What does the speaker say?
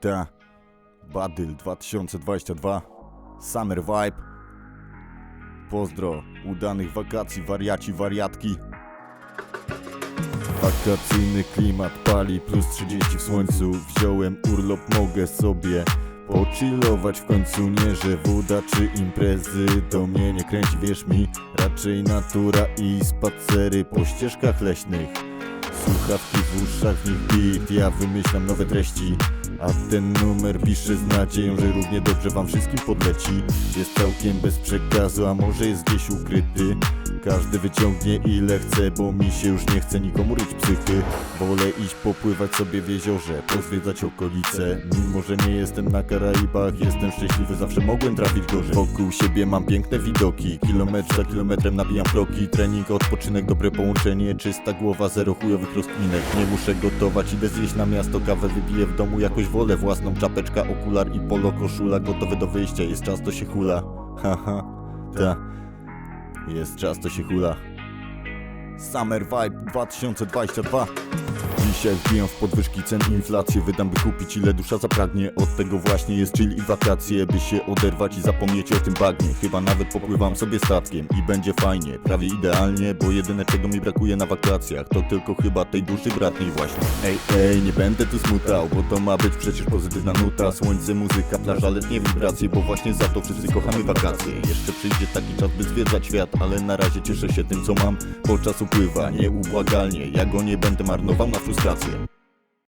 Ta. Badyl 2022. Summer Vibe. Pozdro. Udanych wakacji, wariaci, wariatki. Wakacyjny klimat pali, plus 30 w słońcu. Wziąłem urlop, mogę sobie pochillować w końcu. Nie, że woda czy imprezy do mnie nie kręci, wierz mi. Raczej natura i spacery po ścieżkach leśnych. Słuchawki w uszach, w nich beat, ja wymyślam nowe treści A ten numer piszę z nadzieją, że równie dobrze wam wszystkim podleci. Jest całkiem bez przekazu, a może jest gdzieś ukryty. Każdy wyciągnie ile chce, bo mi się już nie chce nikomu ryć psychy. Wolę iść popływać sobie w jeziorze, pozwiedzać okolice. Mimo, że nie jestem na Karaibach, jestem szczęśliwy, zawsze mogłem trafić gorzej. Wokół siebie mam piękne widoki, kilometr za kilometrem nabijam kroki. Trening, odpoczynek, dobre połączenie, czysta głowa, zero chujowych rozkminek Nie muszę gotować, idę zjeść na miasto, kawę wypiję w domu Jakoś wolę własną, czapeczka, okular i polo, koszula Gotowe do wyjścia, jest czas, to się hula. Haha, ta. Jest czas, to się hula. Summer Vibe 2022 Dzisiaj wbijam w podwyżki cen inflację. Wydam by kupić ile dusza zapragnie. Od tego właśnie jest chill i wakacje By się oderwać i zapomnieć o tym bagnie. Chyba nawet popływam sobie statkiem I będzie fajnie, prawie idealnie Bo jedyne czego mi brakuje na wakacjach To tylko chyba tej duszy bratniej właśnie. Ej, ej, nie będę tu smutał Bo to ma być przecież pozytywna nuta. Słońce, muzyka, plaża, letnie wibracje Bo właśnie za to wszyscy kochamy wakacje. Jeszcze przyjdzie taki czas by zwiedzać świat Ale na razie cieszę się tym co mam Bo czas upływa nieubłagalnie. Ja go nie będę marnował na frustrację